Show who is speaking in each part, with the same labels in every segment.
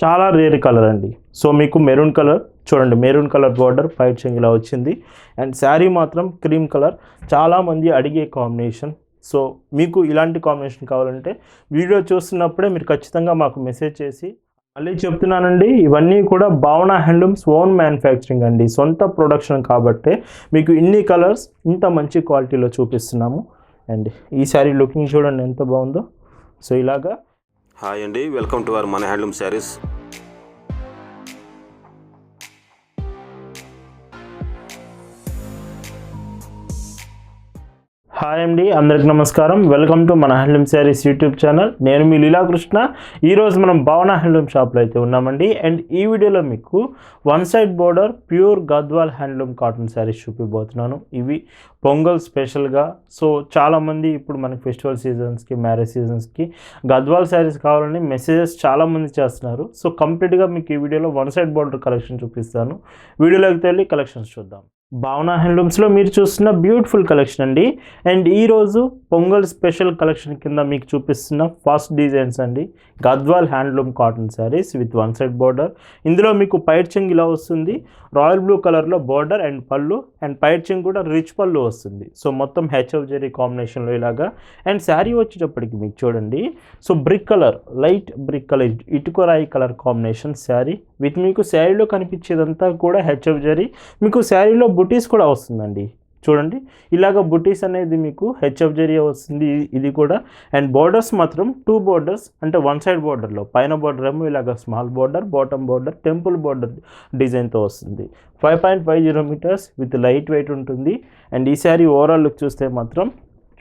Speaker 1: చాలా rare colour అండి. So మీకు మెరూన్ కలర్ చూడండి మెరూన్ కలర్ బార్డర్ పైట్ చెంగిలా ఇలా వచ్చింది. అండ్ శారీ మాత్రం క్రీమ్ కలర్. చాలామంది అడిగే కాంబినేషన్. సో మీకు ఇలాంటి కాంబినేషన్ కావాలంటే వీడియో చూస్తున్నప్పుడే మీరు ఖచ్చితంగా మాకు మెసేజ్ చేసి మళ్ళీ చెప్తున్నానండి ఇవన్నీ కూడా భావన హ్యాండ్లూమ్స్ ఓన్ మ్యానుఫ్యాక్చరింగ్ అండి. సొంత ప్రొడక్షన్ కాబట్టే మీకు ఇన్ని కలర్స్ ఇంత మంచి క్వాలిటీలో చూపిస్తున్నాము. అండ్ ఈ శారీ లుకింగ్ చూడండి ఎంత బాగుందో. సో ఇలాగా
Speaker 2: హాయ్ అండి వెల్కమ్ టు అవర్ మన హ్యాండ్లూమ్ శారీస్.
Speaker 1: హాయ్ అండి అందరికి నమస్కారం. వెల్కమ్ టు మన హ్యాండ్లూమ్ శారీస్ యూట్యూబ్ ఛానల్ నేను మీ లీలాకృష్ణ. ఈరోజు మనం భావన హ్యాండ్లూమ్ షాప్లో అయితే ఉన్నామండి. అండ్ ఈ వీడియోలో మీకు one side border pure Gadwal handloom cotton saris చూపిపోతున్నాను ఇవి పొంగల్ స్పెషల్గా సో చాలామంది ఇప్పుడు మనకి ఫెస్టివల్ సీజన్స్కి మ్యారేజ్ సీజన్స్కి గద్వాల్ శారీస్ కావాలని మెసేజెస్ చాలామంది చేస్తున్నారు. సో కంప్లీట్గా మీకు ఈ వీడియోలో వన్ సైడ్ బోర్డర్ కలెక్షన్ చూపిస్తాను. వీడియోలోకి వెళ్ళి కలెక్షన్స్ చూద్దాం. భావన హ్యాండ్లూమ్స్లో మీరు చూస్తున్న బ్యూటిఫుల్ కలెక్షన్ అండి. అండ్ ఈరోజు పొంగల్ స్పెషల్ కలెక్షన్ కింద మీకు చూపిస్తున్న ఫస్ట్ డిజైన్స్ అండి. Gadwal handloom cotton saris with one side border. ఇందులో మీకు పైర్చింగ్ ఇలా వస్తుంది. రాయల్ బ్లూ కలర్లో బార్డర్ అండ్ పళ్ళు. అండ్ పైర్చింగ్ కూడా రిచ్ పళ్ళు వస్తుంది. సో మొత్తం హెచ్ఎఫ్ జెరీ కాంబినేషన్లో ఇలాగా. అండ్ శారీ వచ్చేటప్పటికి మీకు చూడండి. So brick colour light brick colour ఇటుకరాయి colour combination sari. With మీకు శారీలో కనిపించేదంతా కూడా హెచ్ఎఫ్ జరీ. మీకు శారీలో బుటీస్ కూడా వస్తుందండి. చూడండి. ఇలాగ బుటీస్ అనేది మీకు హెచ్ఎఫ్ జరీ వస్తుంది ఇది- ఇది కూడా. అండ్ బోర్డర్స్ మాత్రం టూ బోర్డర్స్ అంటే వన్ సైడ్ బోర్డర్లో. పైన బోర్డర్ ఏమో ఇలాగ small border bottom border temple border డిజైన్తో వస్తుంది. Five point five zero metres with light weight ఉంటుంది. అండ్ ఈ శారీ ఓవరాల్ లుక్ చూస్తే మాత్రం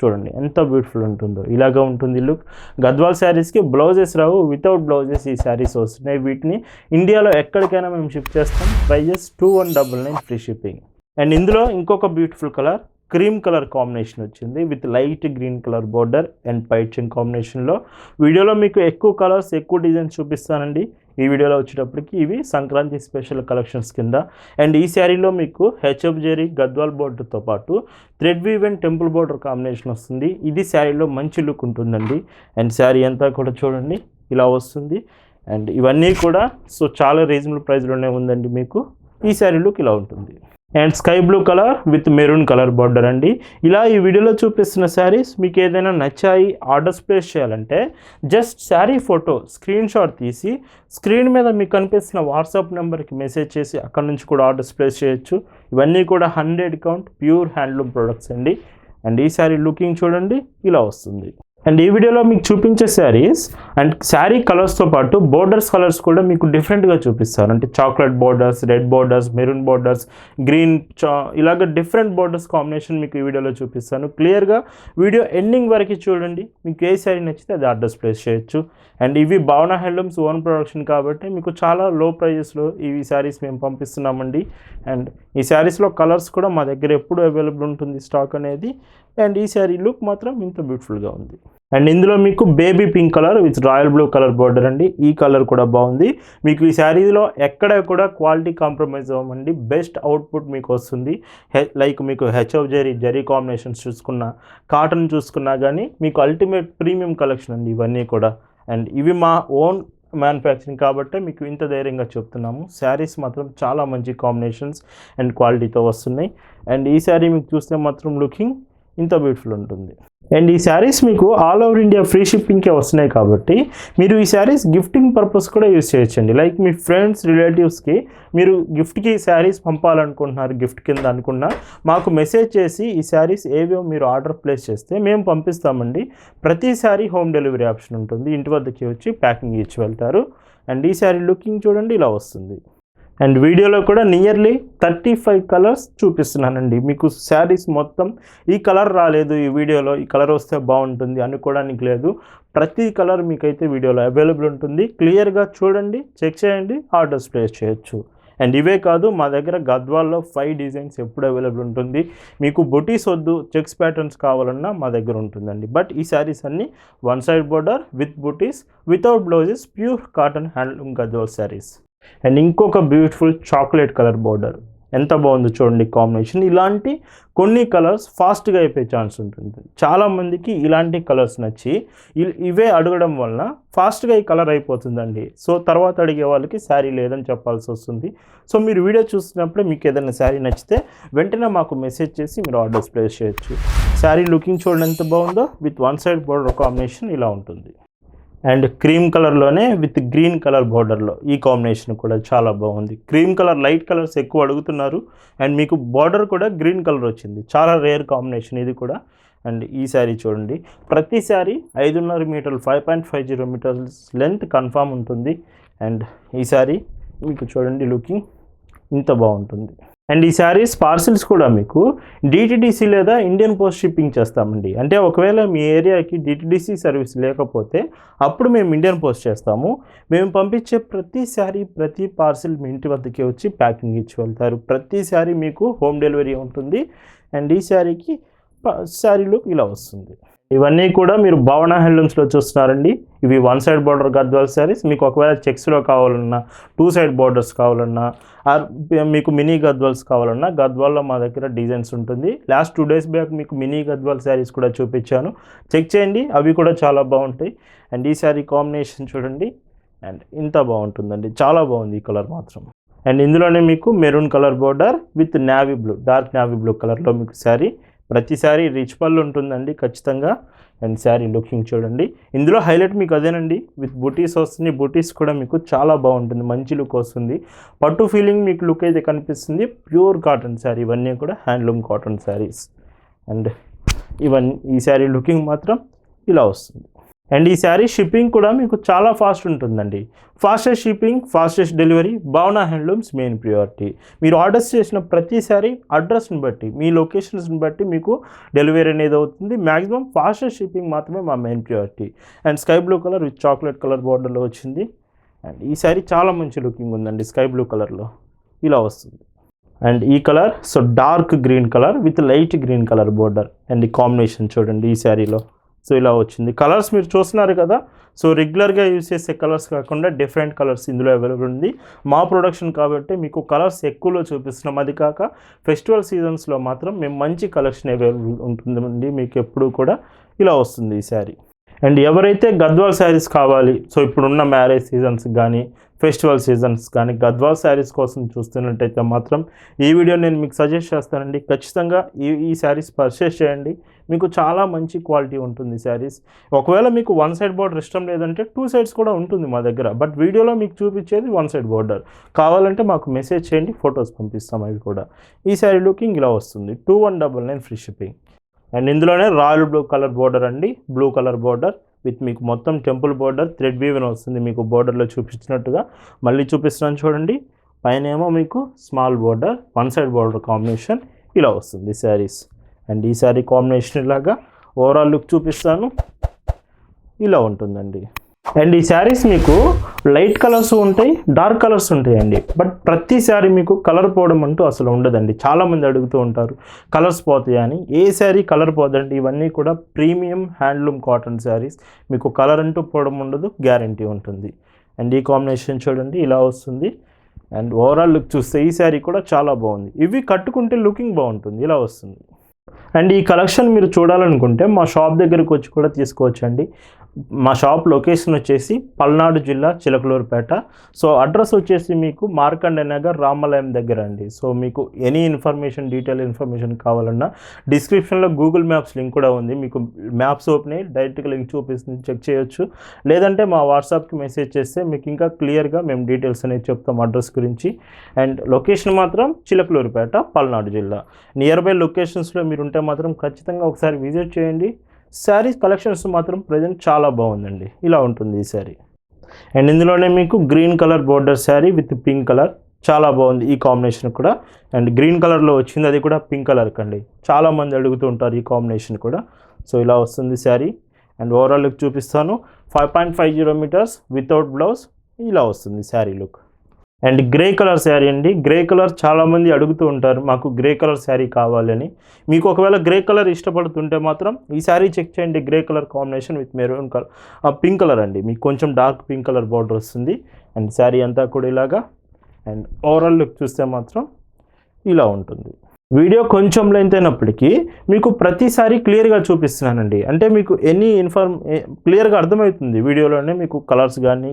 Speaker 1: చూడండి ఎంత బ్యూటిఫుల్ ఉంటుందో. ఇలాగ ఉంటుంది లుక్ గద్వాల్ శారీస్కి బ్లౌజెస్ రావు. వితౌట్ బ్లౌజెస్ ఈ శారీస్ వస్తున్నాయి. వీటిని ఇండియాలో ఎక్కడికైనా మేము షిప్ చేస్తాం. Prices two one double nine free shipping and ఇందులో ఇంకొక beautiful colour cream colour combination వచ్చింది. With light green colour border and పైచింగ్ కాంబినేషన్లో వీడియోలో మీకు ఎక్కువ కలర్స్ ఎక్కువ డిజైన్స్ చూపిస్తానండి. ఈ వీడియోలో వచ్చేటప్పటికి ఇవి సంక్రాంతి స్పెషల్ కలెక్షన్స్ కింద. అండ్ ఈ శారీలో మీకు హెచ్ఎఫ్ జెరీ గద్వాల్ బోర్డర్తో పాటు thread weave and temple border combination వస్తుంది. ఇది శారీలో మంచి లుక్ ఉంటుందండి. అండ్ శారీ అంతా కూడా చూడండి ఇలా వస్తుంది. అండ్ ఇవన్నీ కూడా సో చాలా రీజనబుల్ ప్రైస్లోనే ఉందండి మీకు. ఈ శారీ లుక్ ఇలా ఉంటుంది. And sky blue colour with maroon colour border అండి. ఇలా ఈ వీడియోలో చూపిస్తున్న శారీస్ మీకు ఏదైనా నచ్చాయి ఆర్డర్స్ ప్లేస్ చేయాలంటే just sari photo screenshot తీసి స్క్రీన్ మీద మీకు కనిపిస్తున్న వాట్సాప్ నెంబర్కి మెసేజ్ చేసి అక్కడ నుంచి కూడా ఆర్డర్స్ ప్లేస్ చేయొచ్చు. ఇవన్నీ కూడా hundred count pure handloom products అండి. అండ్ ఈ శారీ లుకింగ్ చూడండి ఇలా వస్తుంది. అండ్ ఈ వీడియోలో మీకు చూపించే శారీస్ అండ్ శారీ కలర్స్తో పాటు బోర్డర్స్ కలర్స్ కూడా మీకు డిఫరెంట్గా చూపిస్తారు. అంటే chocolate borders red borders maroon borders green చా ఇలాగ డిఫరెంట్ బోర్డర్స్ కాంబినేషన్ మీకు ఈ వీడియోలో చూపిస్తాను. క్లియర్గా వీడియో ఎండింగ్ వరకు చూడండి. మీకు ఏ శారీ నచ్చితే అది ఆర్డర్స్ ప్లేస్ చేయొచ్చు. అండ్ ఇవి భావన హ్యాండ్లూమ్స్ ఓన్ ప్రొడక్షన్ కాబట్టి మీకు చాలా లో ప్రైజెస్లో ఇవి శారీస్ మేము పంపిస్తున్నామండి. అండ్ ఈ శారీస్లో కలర్స్ కూడా మా దగ్గర ఎప్పుడు అవైలబుల్ ఉంటుంది స్టాక్ అనేది. అండ్ ఈ శారీ లుక్ మాత్రం ఇంత బ్యూటిఫుల్గా ఉంది. అండ్ ఇందులో మీకు baby pink colour with royal blue colour border అండి. ఈ కలర్ కూడా బాగుంది. మీకు ఈ శారీలో ఎక్కడ కూడా క్వాలిటీ కాంప్రమైజ్ అవ్వమండి. బెస్ట్ అవుట్పుట్ మీకు వస్తుంది. లైక్ మీకు హెచ్ఎఫ్ జరీ జరీ కాంబినేషన్స్ చూసుకున్నా కాటన్ చూసుకున్నా కానీ మీకు అల్టిమేట్ ప్రీమియం కలెక్షన్ అండి ఇవన్నీ కూడా. అండ్ ఇవి మా ఓన్ మ్యానుఫ్యాక్చరింగ్ కాబట్టి మీకు ఇంత ధైర్యంగా చెప్తున్నాము. శారీస్ మాత్రం చాలా మంచి కాంబినేషన్స్ అండ్ క్వాలిటీతో వస్తున్నాయి. అండ్ ఈ శారీ మీకు చూస్తే మాత్రం లుకింగ్ ఇంత బ్యూటిఫుల్ ఉంటుంది. అండ్ ఈ శారీస్ మీకు ఆల్ ఓవర్ ఇండియా ఫ్రీ షిప్పింగ్కే వస్తున్నాయి కాబట్టి మీరు ఈ శారీస్ గిఫ్టింగ్ పర్పస్ కూడా యూస్ చేయొచ్చండి. లైక్ మీ ఫ్రెండ్స్ రిలేటివ్స్కి మీరు గిఫ్ట్కి శారీస్ పంపాలనుకుంటున్నారు గిఫ్ట్ కింద అనుకున్నా మాకు మెసేజ్ చేసి ఈ శారీస్ ఏవో మీరు ఆర్డర్ ప్లేస్ చేస్తే మేము పంపిస్తామండి. ప్రతి శారీ హోమ్ డెలివరీ ఆప్షన్ ఉంటుంది. ఇంటి వద్దకి వచ్చి ప్యాకింగ్ ఇచ్చి వెళ్తారు. అండ్ ఈ శారీ లుకింగ్ చూడండి ఇలా వస్తుంది. అండ్ వీడియోలో కూడా నియర్లీ థర్టీ ఫైవ్ కలర్స్ చూపిస్తున్నానండి. మీకు శారీస్ మొత్తం ఈ కలర్ రాలేదు ఈ వీడియోలో ఈ కలర్ వస్తే బాగుంటుంది అనుకోవడానికి లేదు. ప్రతి కలర్ మీకైతే వీడియోలో అవైలబుల్ ఉంటుంది. క్లియర్గా చూడండి చెక్ చేయండి ఆర్డర్స్ ప్లేస్ చేయొచ్చు. అండ్ ఇవే కాదు మా దగ్గర గద్వాల్లో ఫైవ్ డిజైన్స్ ఎప్పుడు అవైలబుల్ ఉంటుంది. మీకు బొటీస్ వద్దు చెక్స్ ప్యాటర్న్స్ కావాలన్నా మా దగ్గర ఉంటుందండి. బట్ ఈ శారీస్ అన్నీ one side border with butis without blouses pure cotton handloom Gadwal saris. And ఇంకొక బ్యూటిఫుల్ చాక్లెట్ కలర్ బోర్డర్. ఎంత బాగుందో చూడండి కాంబినేషన్. ఇలాంటి కొన్ని కలర్స్ ఫాస్ట్గా అయిపోయే ఛాన్స్ ఉంటుంది. చాలామందికి ఇలాంటి కలర్స్ నచ్చి ఇవే అడగడం వలన ఫాస్ట్గా ఈ కలర్ అయిపోతుందండి. సో తర్వాత అడిగే వాళ్ళకి శారీ లేదని చెప్పాల్సి వస్తుంది. సో మీరు వీడియో చూస్తున్నప్పుడే మీకు ఏదైనా శారీ నచ్చితే వెంటనే మాకు మెసేజ్ చేసి మీరు ఆర్డర్స్ ప్లేస్ చేయొచ్చు. శారీ లుకింగ్ చూడండి ఎంత బాగుందో. With one side border combination ఇలా ఉంటుంది. అండ్ క్రీమ్ కలర్లోనే విత్ గ్రీన్ కలర్ బార్డర్లో ఈ కాంబినేషన్ కూడా చాలా బాగుంది. క్రీమ్ కలర్ లైట్ కలర్స్ ఎక్కువ అడుగుతున్నారు అండ్ మీకు బార్డర్ కూడా గ్రీన్ కలర్ వచ్చింది. చాలా రేర్ కాంబినేషన్ ఇది కూడా. అండ్ ఈ శారీ చూడండి. ప్రతి శారీ ఐదున్నర మీటర్లు five point five zero metres length confirm ఉంటుంది. అండ్ ఈ శారీ మీకు చూడండి లుకింగ్ ఇంత బాగుంటుంది. అండ్ ఈ శారీస్ పార్సిల్స్ కూడా మీకు డిటిడిసి లేదా ఇండియన్ పోస్ట్ షిప్పింగ్ చేస్తామండి. అంటే ఒకవేళ మీ ఏరియాకి డిటిడిసి సర్వీస్ లేకపోతే అప్పుడు మేము ఇండియన్ పోస్ట్ చేస్తాము. మేము పంపించే ప్రతి శారీ ప్రతి పార్సిల్ మీ ఇంటి వద్దకే వచ్చి ప్యాకింగ్ ఇచ్చి వెళ్తారు. ప్రతి శారీ మీకు హోమ్ డెలివరీ ఉంటుంది. అండ్ ఈ శారీకి శారీలో ఇలా వస్తుంది. ఇవన్నీ కూడా మీరు భావన హ్యాండ్లూమ్స్లో చూస్తున్నారండి. ఇవి one side border Gadwal saris. మీకు ఒకవేళ చెక్స్లో కావాలన్నా టూ సైడ్ బార్డర్స్ కావాలన్నా ఆర్ మీకు మినీ గద్వాల్స్ కావాలన్నా గద్వాల్లో మా దగ్గర డిజైన్స్ ఉంటుంది. లాస్ట్ టూ డేస్ బ్యాక్ మీకు మినీ గద్వాల్ శారీస్ కూడా చూపించాను. చెక్ చేయండి అవి కూడా చాలా బాగుంటాయి. అండ్ ఈ శారీ కాంబినేషన్ చూడండి. అండ్ ఇంత బాగుంటుందండి. చాలా బాగుంది ఈ కలర్ మాత్రం. అండ్ ఇందులోనే మీకు maroon colour border with navy blue dark navy blue కలర్లో మీకు శారీ ప్రతి రిచ్ పళ్ళు ఉంటుందండి ఖచ్చితంగా. అండ్ శారీ లుకింగ్ చూడండి. ఇందులో హైలైట్ మీకు అదేనండి. విత్ బుటీస్ వస్తుంది బుటీస్ కూడా మీకు చాలా బాగుంటుంది. మంచి లుక్ వస్తుంది. పట్టు ఫీలింగ్ మీకు లుక్ అయితే కనిపిస్తుంది. Pure cotton sari. ఇవన్నీ కూడా హ్యాండ్లూమ్ కాటన్ శారీస్. అండ్ ఇవన్నీ ఈ శారీ లుకింగ్ మాత్రం ఇలా వస్తుంది. అండ్ ఈ శారీ షిప్పింగ్ కూడా మీకు చాలా ఫాస్ట్ ఉంటుందండి. Fastest shipping fastest delivery Bhavana handlooms main priority. మీరు ఆర్డర్స్ చేసిన ప్రతి అడ్రస్ని బట్టి మీ లొకేషన్స్ని బట్టి మీకు డెలివరీ అనేది అవుతుంది. మ్యాక్సిమం ఫాస్టెస్ట్ షిప్పింగ్ మాత్రమే మా main priority. And sky blue colour with chocolate colour బార్డర్లో వచ్చింది. అండ్ ఈ శారీ చాలా మంచి లుకింగ్ ఉందండి స్కై బ్లూ కలర్లో. ఇలా వస్తుంది. అండ్ ఈ colour so dark green colour with light green colour border. And ఈ కాంబినేషన్ చూడండి ఈ శారీలో. సో ఇలా వచ్చింది. కలర్స్ మీరు చూస్తున్నారు కదా సో రెగ్యులర్గా యూజ్ చేసే కలర్స్ కాకుండా డిఫరెంట్ కలర్స్ ఇందులో అవైలబుల్ ఉంది. మా ప్రొడక్షన్ కాబట్టి మీకు కలర్స్ ఎక్కువలో చూపిస్తున్నాం. అది కాక ఫెస్టివల్ సీజన్స్లో మాత్రం మేము మంచి కలెక్షన్ అవైలబుల్ ఉంటుందండి. మీకు ఎప్పుడు కూడా ఇలా వస్తుంది ఈ శారీ అండ్ ఎవరైతే గద్వాల్ శారీస్ కావాలి సో ఇప్పుడున్న మ్యారేజ్ సీజన్స్ కానీ ఫెస్టివల్ సీజన్స్ కానీ గద్వాల్ శారీస్ కోసం చూస్తున్నట్టయితే మాత్రం ఈ వీడియో నేను మీకు సజెస్ట్ చేస్తానండి. ఖచ్చితంగా ఈ ఈ శారీస్ పర్చేస్ చేయండి. మీకు చాలా మంచి క్వాలిటీ ఉంటుంది శారీస్. ఒకవేళ మీకు వన్ సైడ్ బోర్డర్ ఇష్టం లేదంటే టూ సైడ్స్ కూడా ఉంటుంది మా దగ్గర. బట్ వీడియోలో మీకు చూపించేది వన్ సైడ్ బోర్డర్. కావాలంటే మాకు మెసేజ్ చేయండి ఫొటోస్ పంపిస్తాం అవి కూడా. ఈ శారీ లుకింగ్ ఇలా వస్తుంది. Two one double nine free shipping. And ఇందులోనే రాయల్ బ్లూ కలర్ బోర్డర్ అండి. బ్లూ కలర్ బోర్డర్ విత్ మీకు మొత్తం టెంపుల్ బోర్డర్ థ్రెడ్ వీవెన్ వస్తుంది మీకు బోర్డర్లో చూపించినట్టుగా. మళ్ళీ చూపిస్తున్నాను చూడండి. పైన ఏమో మీకు small border one side border combination ఇలా వస్తుంది శారీస్. అండ్ ఈ శారీ కాంబినేషన్ ఇలాగా ఓవరాల్ లుక్ చూపిస్తాను. ఇలా ఉంటుందండి. అండ్ ఈ శారీస్ మీకు లైట్ కలర్స్ ఉంటాయి డార్క్ కలర్స్ ఉంటాయండి. బట్ ప్రతి శారీ మీకు కలర్ పోవడం అంటూ అసలు ఉండదండి. చాలామంది అడుగుతూ ఉంటారు కలర్స్ పోతాయా? అని. ఏ శారీ కలర్ పోదండి? ఇవన్నీ కూడా ప్రీమియం హ్యాండ్లూమ్ కాటన్ శారీస్. మీకు కలర్ అంటూ పోవడం ఉండదు గ్యారంటీ ఉంటుంది. అండ్ ఈ కాంబినేషన్ చూడండి ఇలా వస్తుంది. అండ్ ఓవరాల్ లుక్ చూస్తే ఈ శారీ కూడా చాలా బాగుంది. ఇవి కట్టుకుంటే లుకింగ్ బాగుంటుంది. ఇలా వస్తుంది. అండ్ ఈ కలెక్షన్ మీరు చూడాలనుకుంటే మా షాప్ దగ్గరకు వచ్చి కూడా తీసుకోవచ్చండి. మా షాప్ లొకేషన్ వచ్చేసి పల్నాడు జిల్లా చిలకలూరుపేట. సో అడ్రస్ వచ్చేసి మీకు మార్కండ నగర్ రామాలయం దగ్గర అండి. సో మీకు ఎనీ ఇన్ఫర్మేషన్ డీటెయిల్ ఇన్ఫర్మేషన్ కావాలన్నా డిస్క్రిప్షన్లో గూగుల్ మ్యాప్స్ లింక్ కూడా ఉంది. మీకు మ్యాప్స్ ఓపెన్ అయ్యి డైరెక్ట్గా లింక్ చూపిస్తుంది చెక్ చేయొచ్చు. లేదంటే మా వాట్సాప్కి మెసేజ్ చేస్తే మీకు ఇంకా క్లియర్గా మేము డీటెయిల్స్ అనేది చెప్తాం అడ్రస్ గురించి. అండ్ లొకేషన్ మాత్రం చిలకలూరుపేట పల్నాడు జిల్లా. నియర్ బై లొకేషన్స్లో మీరు ఉంటే మాత్రం ఖచ్చితంగా ఒకసారి విజిట్ చేయండి. శారీస్ కలెక్షన్స్ మాత్రం ప్రజెంట్ చాలా బాగుందండి. ఇలా ఉంటుంది ఈ శారీ. అండ్ ఇందులోనే మీకు green colour border sari with pink colour. చాలా బాగుంది ఈ కాంబినేషన్ కూడా. అండ్ గ్రీన్ కలర్లో వచ్చింది అది కూడా పింక్ కలర్ కండి. చాలామంది అడుగుతూ ఉంటారు ఈ కాంబినేషన్ కూడా. సో ఇలా వస్తుంది శారీ. అండ్ ఓవరాల్ లుక్ చూపిస్తాను. Five point five zero metres without blouse ఇలా వస్తుంది sari look. And grey colour sari అండి. గ్రే కలర్ చాలామంది అడుగుతూ ఉంటారు మాకు గ్రే కలర్ శారీ కావాలని మీకు ఒకవేళ గ్రే కలర్ ఇష్టపడుతుంటే మాత్రం ఈ శారీ చెక్ చేయండి. Grey colour combination with maroon colour pink colour అండి. మీకు కొంచెం డార్క్ పింక్ కలర్ బార్డర్ వస్తుంది. అండ్ శారీ అంతా కూడా ఇలాగా అండ్ ఓవరాల్ లుక్ చూస్తే మాత్రం ఇలా ఉంటుంది. వీడియో కొంచెం లెంత్ అయినప్పటికీ మీకు ప్రతిసారి క్లియర్గా చూపిస్తున్నానండి. అంటే మీకు ఎనీ ఇన్ఫర్మ్ క్లియర్గా అర్థమవుతుంది వీడియోలోనే మీకు కలర్స్ కానీ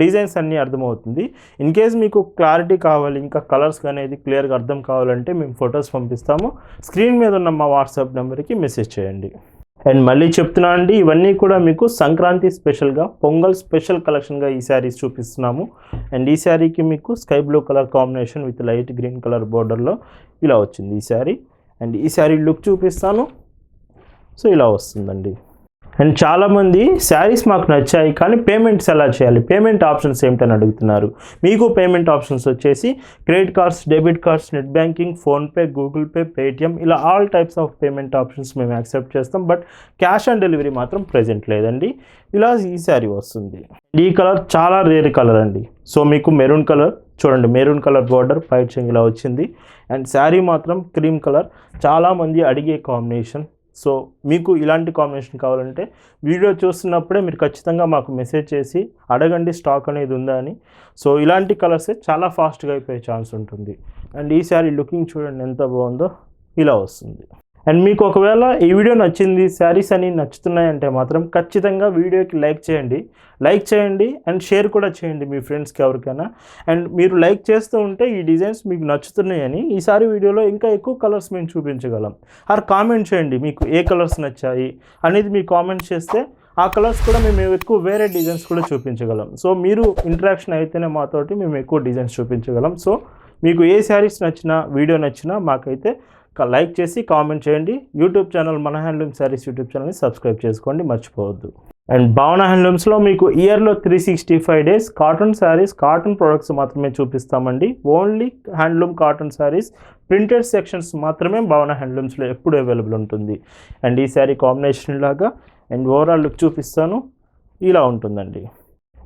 Speaker 1: డిజైన్స్ అన్నీ అర్థమవుతుంది. ఇన్ కేస్ మీకు క్లారిటీ కావాలి ఇంకా కలర్స్ అనేది క్లియర్గా అర్థం కావాలంటే మేము ఫొటోస్ పంపిస్తాము. స్క్రీన్ మీద ఉన్న మా వాట్సాప్ నెంబర్కి మెసేజ్ చేయండి. అండ్ మళ్ళీ చెప్తున్నా అండి ఇవన్నీ కూడా మీకు సంక్రాంతి స్పెషల్గా పొంగల్ స్పెషల్ కలెక్షన్గా ఈ శారీస్ చూపిస్తున్నాము. అండ్ ఈ శారీకి మీకు sky blue colour combination with light green colour బోర్డర్లో ఇలా వచ్చింది ఈ శారీ. అండ్ ఈ శారీ లుక్ చూపిస్తాను. సో ఇలా వస్తుందండి. అండ్ చాలామంది శారీస్ మాకు నచ్చాయి కానీ పేమెంట్స్ ఎలా చేయాలి? పేమెంట్ ఆప్షన్స్ ఏమిటని అడుగుతున్నారు. మీకు పేమెంట్ ఆప్షన్స్ వచ్చేసి credit cards debit cards net banking PhonePe Google Pay Paytm ఇలా all types of payment options మేము యాక్సెప్ట్ చేస్తాం. బట్ క్యాష్ ఆన్ డెలివరీ మాత్రం ప్రజెంట్ లేదండి. ఇలా ఈ శారీ వస్తుంది. ఈ కలర్ చాలా రేర్ కలర్ అండి. సో మీకు మెరూన్ కలర్ చూడండి మెరూన్ కలర్ బార్డర్ పైచింగ్ ఇలా వచ్చింది. అండ్ శారీ మాత్రం క్రీమ్ కలర్. చాలామంది అడిగే కాంబినేషన్ సో మీకు ఇలాంటి కాంబినేషన్ కావాలంటే వీడియో చూస్తున్నప్పుడే మీరు ఖచ్చితంగా మాకు మెసేజ్ చేసి అడగండి స్టాక్ అనేది ఉందా అని. సో ఇలాంటి కలర్సే చాలా ఫాస్ట్గా అయిపోయే ఛాన్స్ ఉంటుంది. అండ్ ఈ శారీ లుకింగ్ చూడండి ఎంత బాగుందో ఇలా వస్తుంది. అండ్ మీకు ఒకవేళ ఈ వీడియో నచ్చింది శారీస్ అని నచ్చుతున్నాయంటే మాత్రం ఖచ్చితంగా వీడియోకి లైక్ చేయండి. లైక్ చేయండి అండ్ షేర్ కూడా చేయండి మీ ఫ్రెండ్స్కి ఎవరికైనా. అండ్ మీరు లైక్ చేస్తూ ఉంటే ఈ డిజైన్స్ మీకు నచ్చుతున్నాయని ఈసారి వీడియోలో ఇంకా ఎక్కువ కలర్స్ మేము చూపించగలం. ఆర్ కామెంట్ చేయండి మీకు ఏ కలర్స్ నచ్చాయి అనేది మీరు కామెంట్ చేస్తే ఆ కలర్స్ కూడా మేము ఎక్కువ వేరే డిజైన్స్ కూడా చూపించగలం. సో మీరు ఇంటరాక్షన్ అయితేనే మాతోటి మేము ఎక్కువ డిజైన్స్ చూపించగలం. సో మీకు ఏ శారీస్ నచ్చినా వీడియో నచ్చినా మాకైతే లైక్ చేసి కామెంట్ చేయండి. యూట్యూబ్ ఛానల్ మన హ్యాండ్లూమ్ శారీస్ యూట్యూబ్ ఛానల్ని సబ్స్క్రైబ్ చేసుకోండి. మర్చిపోవద్దు. అండ్ భావన హ్యాండ్లూమ్స్లో మీకు ఇయర్లో three sixty five days cotton saris cotton products మాత్రమే చూపిస్తామండి. Only handloom cotton saris printed sections మాత్రమే భావన హ్యాండ్లూమ్స్లో ఎప్పుడు అవైలబుల్ ఉంటుంది. అండ్ ఈ శారీ కాంబినేషన్ లాగా అండ్ ఓవరాల్ లుక్ చూపిస్తాను. ఇలా ఉంటుందండి.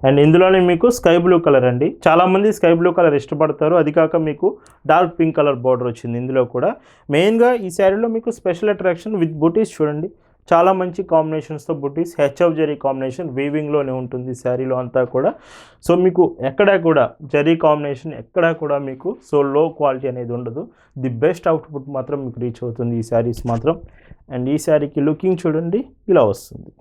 Speaker 1: అండ్ ఇందులోనే మీకు స్కై బ్లూ కలర్ అండి. చాలామంది స్కై బ్లూ కలర్ ఇష్టపడతారు. అది కాక మీకు డార్క్ పింక్ కలర్ బార్డర్ వచ్చింది ఇందులో కూడా. మెయిన్గా ఈ శారీలో మీకు స్పెషల్ అట్రాక్షన్ విత్ బుటీస్ చూడండి. చాలా మంచి కాంబినేషన్స్తో బుటీస్ హెచ్ఎఫ్ జరీ కాంబినేషన్ వీవింగ్లోనే ఉంటుంది శారీలో అంతా కూడా. సో మీకు ఎక్కడా కూడా జరీ కాంబినేషన్ ఎక్కడా కూడా మీకు సో లో క్వాలిటీ అనేది ఉండదు. ది బెస్ట్ అవుట్పుట్ మాత్రం మీకు రీచ్ అవుతుంది ఈ శారీస్ మాత్రం. అండ్ ఈ శారీకి లుకింగ్ చూడండి ఇలా వస్తుంది.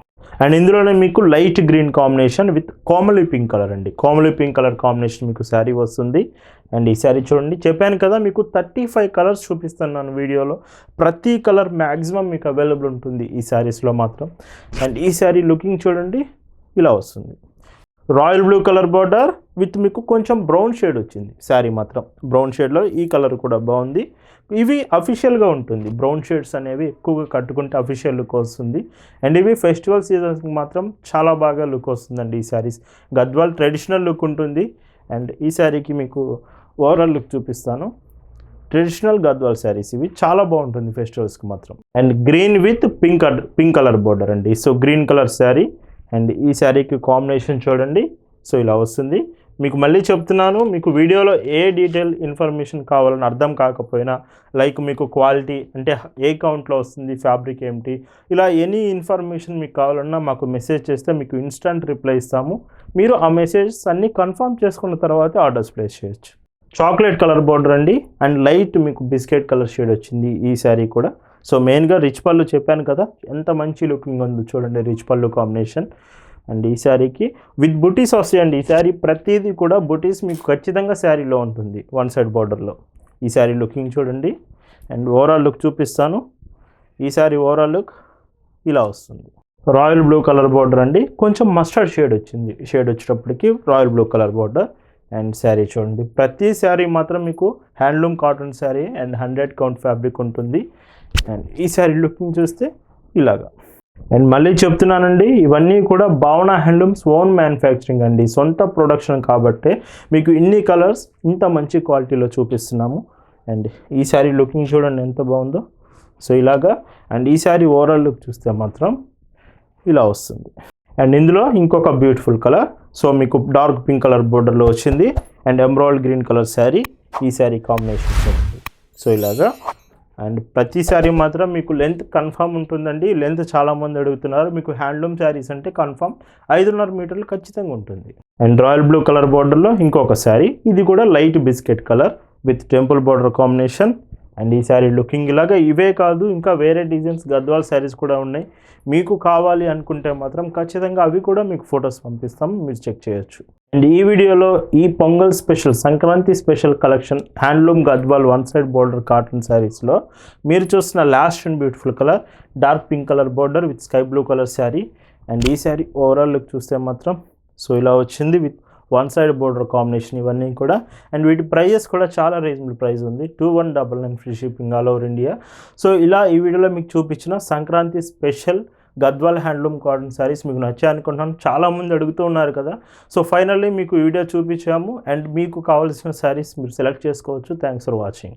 Speaker 1: అండ్ ఇందులోనే మీకు లైట్ గ్రీన్ కాంబినేషన్ విత్ కోమలి పింక్ కలర్ అండి. కోమలి పింక్ కలర్ కాంబినేషన్ మీకు శారీ వస్తుంది. అండ్ ఈ శారీ చూడండి చెప్పాను కదా మీకు థర్టీ ఫైవ్ కలర్స్ చూపిస్తున్నాను వీడియోలో. ప్రతి కలర్ మ్యాక్సిమం మీకు అవైలబుల్ ఉంటుంది ఈ శారీస్లో మాత్రం. అండ్ ఈ శారీ లుకింగ్ చూడండి ఇలా వస్తుంది. Royal blue colour border with మీకు కొంచెం బ్రౌన్ షేడ్ వచ్చింది. శారీ మాత్రం బ్రౌన్ షేడ్లో ఈ కలర్ కూడా బాగుంది. ఇవి అఫీషియల్గా ఉంటుంది. బ్రౌన్ షేడ్స్ అనేవి ఎక్కువగా కట్టుకుంటే అఫీషియల్ లుక్ వస్తుంది. అండ్ ఇవి ఫెస్టివల్ సీజన్స్కి మాత్రం చాలా బాగా లుక్ వస్తుందండి ఈ శారీస్. గద్వాల్ ట్రెడిషనల్ లుక్ ఉంటుంది. అండ్ ఈ శారీకి మీకు ఓవరాల్ లుక్ చూపిస్తాను. ట్రెడిషనల్ గద్వాల్ శారీస్ ఇవి చాలా బాగుంటుంది ఫెస్టివల్స్కి మాత్రం. And green with pink pink colour border అండి. So green colour sari. And ఈ శారీకి కాంబినేషన్ చూడండి. సో ఇలా వస్తుంది. మీకు మళ్ళీ చెప్తున్నాను మీకు వీడియోలో ఏ డీటెయిల్ ఇన్ఫర్మేషన్ కావాలని అర్థం కాకపోయినా లైక్ మీకు క్వాలిటీ అంటే ఏ కౌంట్లో వస్తుంది ఫ్యాబ్రిక్ ఏమిటి ఇలా ఎనీ ఇన్ఫర్మేషన్ మీకు కావాలన్నా మాకు మెసేజ్ చేస్తే మీకు ఇన్స్టంట్ రిప్లై ఇస్తాము. మీరు ఆ మెసేజెస్ అన్నీ కన్ఫర్మ్ చేసుకున్న తర్వాత ఆర్డర్స్ ప్లేస్ చేయొచ్చు. చాక్లెట్ కలర్ బోర్డర్ అండి అండ్ లైట్ మీకు బిస్కెట్ కలర్ షేడ్ వచ్చింది ఈ శారీ కూడా. సో మెయిన్గా రిచ్ పళ్ళు చెప్పాను కదా ఎంత మంచి లుకింగ్ ఉందో చూడండి రిచ్ పళ్ళు కాంబినేషన్. అండ్ ఈ శారీకి విత్ బుటీస్ వస్తాయండి ఈ శారీ ప్రతిదీ కూడా బుటీస్ మీకు ఖచ్చితంగా శారీలో ఉంటుంది వన్ సైడ్ బార్డర్లో. ఈ శారీ లుకింగ్ చూడండి. అండ్ ఓవరాల్ లుక్ చూపిస్తాను. ఈ శారీ ఓవరాల్ లుక్ ఇలా వస్తుంది. రాయల్ బ్లూ కలర్ బార్డర్ అండి. కొంచెం మస్టర్డ్ షేడ్ వచ్చింది షేడ్ వచ్చేటప్పటికి royal blue colour border. And sari చూడండి. ప్రతి శారీ మాత్రం మీకు handloom cotton sari and hundred count fabric ఉంటుంది. అండ్ ఈ శారీ లుకింగ్ చూస్తే ఇలాగా. అండ్ మళ్ళీ చెప్తున్నానండి ఇవన్నీ కూడా భావన హ్యాండ్లూమ్స్ ఓన్ మ్యానుఫ్యాక్చరింగ్ అండి. సొంత ప్రొడక్షన్ కాబట్టే మీకు ఇన్ని కలర్స్ ఇంత మంచి క్వాలిటీలో చూపిస్తున్నాము. అండ్ ఈ శారీ లుకింగ్ చూడండి ఎంత బాగుందో. సో ఇలాగా అండ్ ఈ శారీ ఓవరాల్ లుక్ చూస్తే మాత్రం ఇలా వస్తుంది. అండ్ ఇందులో ఇంకొక బ్యూటిఫుల్ కలర్ సో మీకు డార్క్ పింక్ కలర్ బోర్డర్లో వచ్చింది. And embroidered green colour sari ఈ శారీ కాంబినేషన్ సో ఇలాగా. అండ్ ప్రతి మాత్రం మీకు లెంత్ కన్ఫామ్ ఉంటుందండి. లెంత్ చాలామంది అడుగుతున్నారు. మీకు హ్యాండ్లూమ్ శారీస్ అంటే కన్ఫామ్ ఐదున్నర మీటర్లు ఖచ్చితంగా ఉంటుంది. అండ్ రాయల్ బ్లూ కలర్ బార్డర్లో ఇంకొక శారీ ఇది కూడా light biscuit colour with temple border combination and ఈ శారీ లుకింగ్ ఇలాగా ఇవే కాదు ఇంకా వేరే డిజైన్స్ గద్వాల్ శారీస్ కూడా ఉన్నాయి. మీకు కావాలి అనుకుంటే మాత్రం ఖచ్చితంగా అవి కూడా మీకు ఫొటోస్ పంపిస్తాం మీరు చెక్ చేయొచ్చు. అండ్ ఈ వీడియోలో ఈ Pongal special Sankranti special collection handloom Gadwal one side border cotton శారీస్లో మీరు చూస్తున్న last and beautiful colour dark pink colour border with sky blue colour sari. And ఈ శారీ ఓవరాల్ లుక్ చూస్తే మాత్రం సో ఇలా వచ్చింది with one side border combination ఇవన్నీ కూడా. అండ్ వీటి ప్రైజెస్ కూడా చాలా రీజనబుల్ ప్రైస్ ఉంది. Two one double nine free shipping all over India. So ఇలా ఈ వీడియోలో మీకు చూపించిన Sankranti special Gadwal handloom cotton saris మీకు నచ్చాయి అనుకుంటున్నాను. చాలామంది అడుగుతూ ఉన్నారు కదా. సో ఫైనల్లీ మీకు వీడియో చూపించాము. అండ్ మీకు కావాల్సిన శారీస్ మీరు సెలెక్ట్ చేసుకోవచ్చు. Thanks for watching.